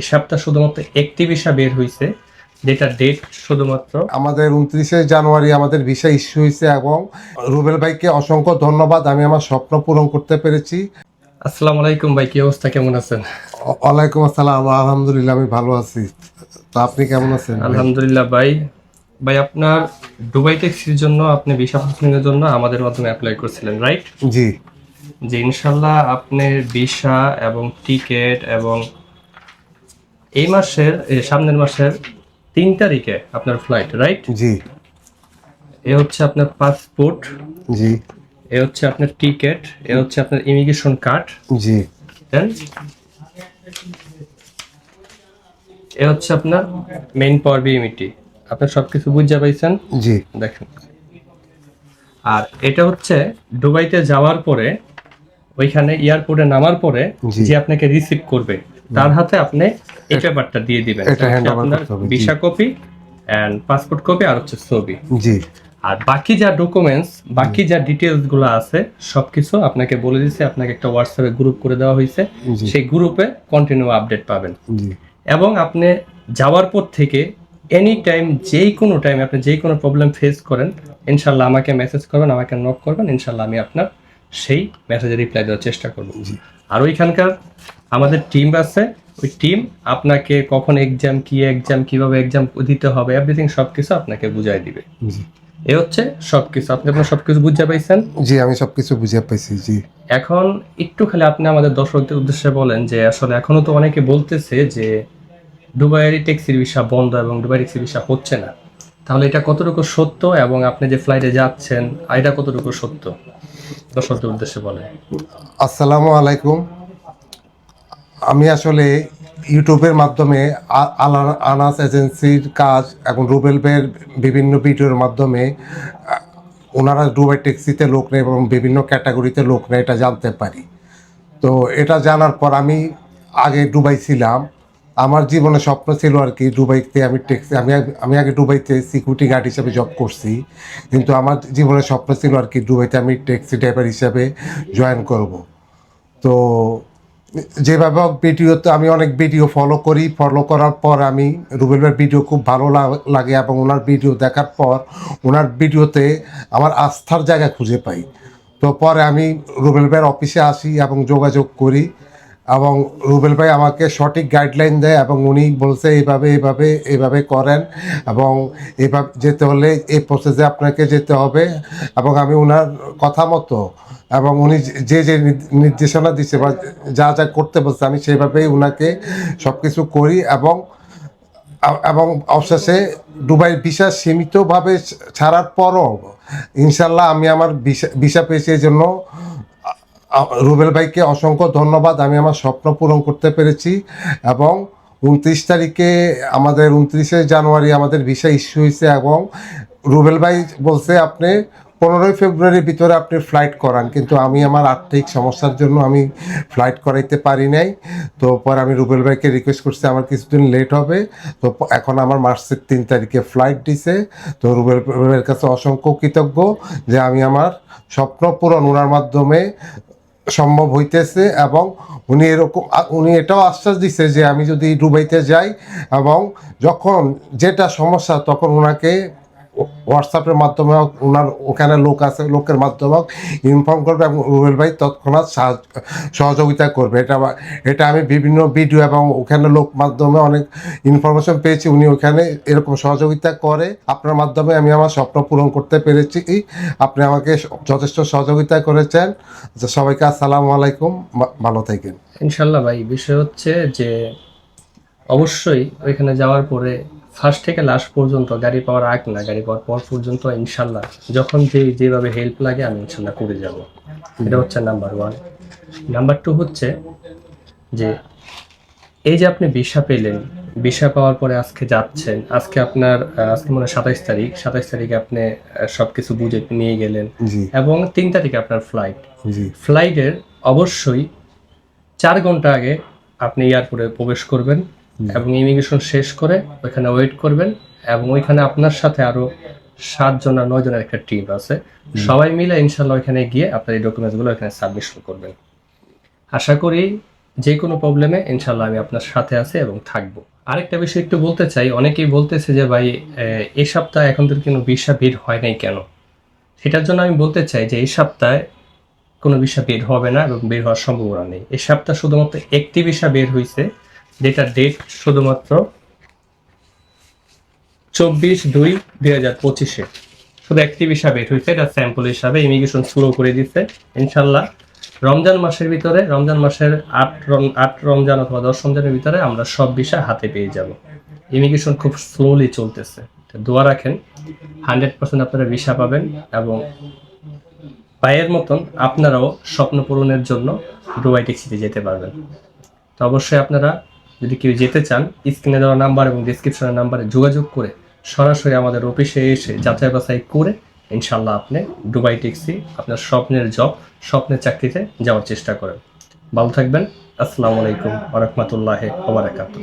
এই সপ্তাহ শুধুমাত্র একটি ভিসা বের হয়েছে যেটা ডেট শুধুমাত্র আমাদের উনত্রিশে জানুয়ারি আমাদের ভিসা ইস্যু হয়েছে এবং রুবেল ভাইকে অসংখ্য ধন্যবাদ আমি আমার স্বপ্ন পূরণ করতে পেরেছি। আসসালামু আলাইকুম ভাই কি অবস্থা কেমন আছেন? ওয়ালাইকুম আসসালাম আলহামদুলিল্লাহ আমি ভালো আছি। তো আপনি কেমন আছেন আলহামদুলিল্লাহ ভাই। ভাই আপনার দুবাই ট্যাক্সির জন্য আপনি ভিসা প্রসেসিংয়ের জন্য আমাদের মাধ্যমে অ্যাপ্লাই করছিলেন রাইট জি। যে ইনশাল্লাহ আপনার ভিসা এবং টিকেট এবং এই মাসের এ, সামনের মাসের তিন তারিখে আপনার ফ্লাইট রাইট জি। এ হচ্ছে আপনার পাসপোর্ট জি। এ হচ্ছে আপনার টিকেট এ হচ্ছে আপনার ইমিগ্রেশন কার্ড জি। দেন এ হচ্ছে আপনার মেইন পাওয়ার ইমিটি আপনার সবকিছু বুঝতে পাইছেন? জি। দেখেন। আর এটা হচ্ছে দুবাইতে যাওয়ার পরে ওইখানে এয়ারপোর্টে নামার পরে জি। যে আপনাকে রিসিভ করবে। তার হাতে আপনি এই পেপারটা দিয়ে দিবেন। এটা আপনার visa copy and passport copy আর হচ্ছে ছবি। জি। আর বাকি যা ডকুমেন্টস বাকি যা ডিটেলসগুলো আছে সবকিছু আপনাকে বলে দিছে আপনাকে একটা হোয়াটসঅ্যাপে গ্রুপ করে দেওয়া হয়েছে। সেই গ্রুপে কন্টিনিউ আপডেট পাবেন। জি। এবং আপনি যাওয়ার পর থেকে এনি টাইম যেই কোনো টাইম আপনি যেই কোনো প্রবলেম ফেস করেন ইনশাল্লাহ আমাকে মেসেজ করবেন আমাকে নক করবেন ইনশাল্লাহ আমি আপনার সেই মেসেজে রিপ্লাই দেওয়ার চেষ্টা করব। আর ওইখানকার আমাদের টিম আছে ওই টিম আপনাকে কখন এক্সাম কি এক্সাম কীভাবে এক্সাম দিতে হবে এভরিথিং সবকিছু আপনাকে বুঝাই দিবে। জি। এ হচ্ছে সবকিছু। আপনি আপনার সবকিছু বুঝতে পাইছেন? জি আমি সবকিছু বুঝে পাইছি জি। এখন একটু খালি আপনি আমাদের দর্শকদের উদ্দেশ্যে বলেন যে আসলে এখনও তো অনেকে বলতেছে যে দুবাইয়ের ট্যাক্সির ভিসা বন্ধ এবং দুবাই ট্যাক্সির ভিসা হচ্ছে না। তাহলে এটা কতটুকু সত্য এবং আপনি যে ফ্লাইটে যাচ্ছেন এটা কতটুকু সত্য? দর্শকদের উদ্দেশ্যে বলেন। আসসালামু আলাইকুম। আমি আসলে ইউটিউবের মাধ্যমে আনাস এজেন্সির কাজ এবং রুবেল বের বিভিন্ন ভিডিওর মাধ্যমে ওনারা দুবাই ট্যাক্সিতে লোক নেয় এবং বিভিন্ন ক্যাটাগরিতে লোক নেয়, এটা জানতে পারি। তো এটা জানার পর আমি আগে দুবাই ছিলাম। আমার জীবনে স্বপ্ন ছিল আর কি, দুবাইতে আমি ট্যাক্সি আমি আমি আগে দুবাইতে সিকিউরিটি গার্ড হিসেবে জব করছি। কিন্তু আমার জীবনে স্বপ্ন ছিল আর কি, দুবাইতে আমি ট্যাক্সি ড্রাইভার হিসেবে জয়েন করব। তো যেভাবে হোক ভিডিওতে আমি অনেক ভিডিও ফলো করি। ফলো করার পর আমি রুবেলের ভিডিও খুব ভালো লাগে এবং ওনার ভিডিও দেখার পর ওনার ভিডিওতে আমার আস্থার জায়গা খুঁজে পাই। তো পরে আমি রুবেল ভাইয়ের অফিসে আসি এবং যোগাযোগ করি। এবং রুবেল ভাই আমাকে সঠিক গাইডলাইন দেয় এবং উনি বলছে এইভাবে এইভাবে এইভাবে করেন এবং এভাবে যেতে হলে এই প্রসেসে আপনাকে যেতে হবে এবং আমি ওনার কথা মতো এবং উনি যে যে নির- নির্দেশনা দিচ্ছে বা যা যা করতে বলছে আমি সেইভাবেই ওনাকে সব কিছু করি এবং এবং অবশেষে দুবাই ভিসা সীমিতভাবে ছাড়ার পরও ইনশাল্লাহ আমি আমার ভিসা ভিসা পেয়েছি জন্য রুবেল ভাইকে অসংখ্য ধন্যবাদ। আমি আমার স্বপ্ন পূরণ করতে পেরেছি এবং উনত্রিশ তারিখে, আমাদের উনত্রিশে জানুয়ারি আমাদের ভিসা ইস্যু হয়েছে এবং রুবেল ভাই বলছে আপনি পনেরোই ফেব্রুয়ারির ভিতরে আপনি ফ্লাইট করান, কিন্তু আমি আমার আর্থিক সমস্যার জন্য আমি ফ্লাইট করাইতে পারি নাই। তো পরে আমি রুবেল ভাইকে রিকোয়েস্ট করছি, আমার কিছুদিন লেট হবে। তো এখন আমার মার্চের তিন তারিখে ফ্লাইট দিছে। তো রুবেল ভাইয়ের কাছে অসংখ্য কৃতজ্ঞ যে আমি আমার স্বপ্ন পূরণ ওনার মাধ্যমে সম্ভব হইতেছে এবং উনি এরকম উনি এটাও আশ্বাস দিচ্ছে যে আমি যদি ডুবাইতে যাই এবং যখন যেটা সমস্যা তখন ওনাকে হোয়াটসঅ্যাপের মাধ্যমে হোক, ওনার ওখানে লোক আছে লোকের মাধ্যমে হোক ইনফর্ম করবে এবং রুবেল ভাই তৎক্ষণাৎ সহযোগিতা করবে। এটা এটা আমি বিভিন্ন ভিডিও এবং ওখানে লোক মাধ্যমে অনেক ইনফরমেশন পেয়েছি উনি ওখানে এরকম সহযোগিতা করে। আপনার মাধ্যমে আমি আমার স্বপ্ন পূরণ করতে পেরেছি। আপনি আমাকে যথেষ্ট সহযোগিতা করেছেন। সবাইকে আসসালামু আলাইকুম ভালো থাকেন। ইনশাল্লাহ ভাই বিষয় হচ্ছে যে অবশ্যই ওইখানে যাওয়ার পরে ফার্স্ট থেকে লাস্ট পর্যন্ত গাড়ি পাওয়ার আগ না গাড়ি পাওয়ার পর পর্যন্ত ইনশাল্লাহ যখন যে যেভাবে হেল্প লাগে আমি ইনশাল্লাহ করে যাব। এটা হচ্ছে নাম্বার ওয়ান নাম্বার টু হচ্ছে যে এই যে আপনি ভিসা পেলেন ভিসা পাওয়ার পরে আজকে যাচ্ছেন আজকে আপনার আজকে মনে হয় সাতাইশ তারিখ সাতাইশ তারিখে আপনি সব কিছু বুঝে নিয়ে গেলেন এবং তিন তারিখে আপনার ফ্লাইট ফ্লাইটের অবশ্যই চার ঘণ্টা আগে আপনি এয়ারপোর্টে প্রবেশ করবেন। এবং ইমিগ্রেশন শেষ করে ওইখানে ওয়েট করবেন এবং ওইখানে আপনার সাথে আরও সাতজন আর নয় জনের একটা টিম আছে সবাই মিলে ইনশাল্লাহ ওইখানে গিয়ে আপনার এই ডকুমেন্টসগুলো এখানে সাবমিশন করবেন। আশা করি যে কোনো প্রবলেমে ইনশাল্লাহ আমি আপনার সাথে আছি এবং থাকব। আরেকটা বিষয় একটু বলতে চাই অনেকেই বলতেছে যে ভাই এই সপ্তাহে এখন তো কোনো ভিসা ভিড় হয় নাই কেন? সেটার জন্য আমি বলতে চাই যে এই সপ্তাহে কোনো ভিসা বের হবে না এবং বের হওয়ার সম্ভাবনা নেই। এই সপ্তাহে শুধুমাত্র একটি ভিসা বের হয়েছে যেটা ডেট শুধুমাত্র চব্বিশ দুই দুই হাজার পঁচিশে। শুধু একটি ভিসা বের হয়েছে এটা স্যাম্পল হিসাবে ইমিগ্রেশন শুরু করে দিচ্ছে ইনশাল্লাহ রমজান মাসের ভিতরে, রমজান মাসের আট আট রমজান অথবা দশ রমজানের ভিতরে আমরা সব বিষয় হাতে পেয়ে যাব। ইমিগ্রেশন খুব স্লোলি চলতেছে। দোয়া রাখেন হান্ড্রেড পার্সেন্ট আপনারা ভিসা পাবেন এবং পায়ের মতন আপনারাও স্বপ্ন পূরণের জন্য ডুবাই ট্যাক্সিতে যেতে পারবেন। তো অবশ্যই আপনারা যদি কেউ যেতে চান স্ক্রিনে দেওয়া নাম্বার এবং ডিসক্রিপশনের নাম্বারে যোগাযোগ করে সরাসরি আমাদের অফিসে এসে যাচাই বাছাই করে ইনশাল্লাহ আপনি দুবাই ট্যাক্সি আপনার স্বপ্নের জব স্বপ্নের চাকরিতে যাওয়ার চেষ্টা করেন। ভালো থাকবেন। আসসালামু আলাইকুম আরহামতুল্লাহ ওবরাকাতুহ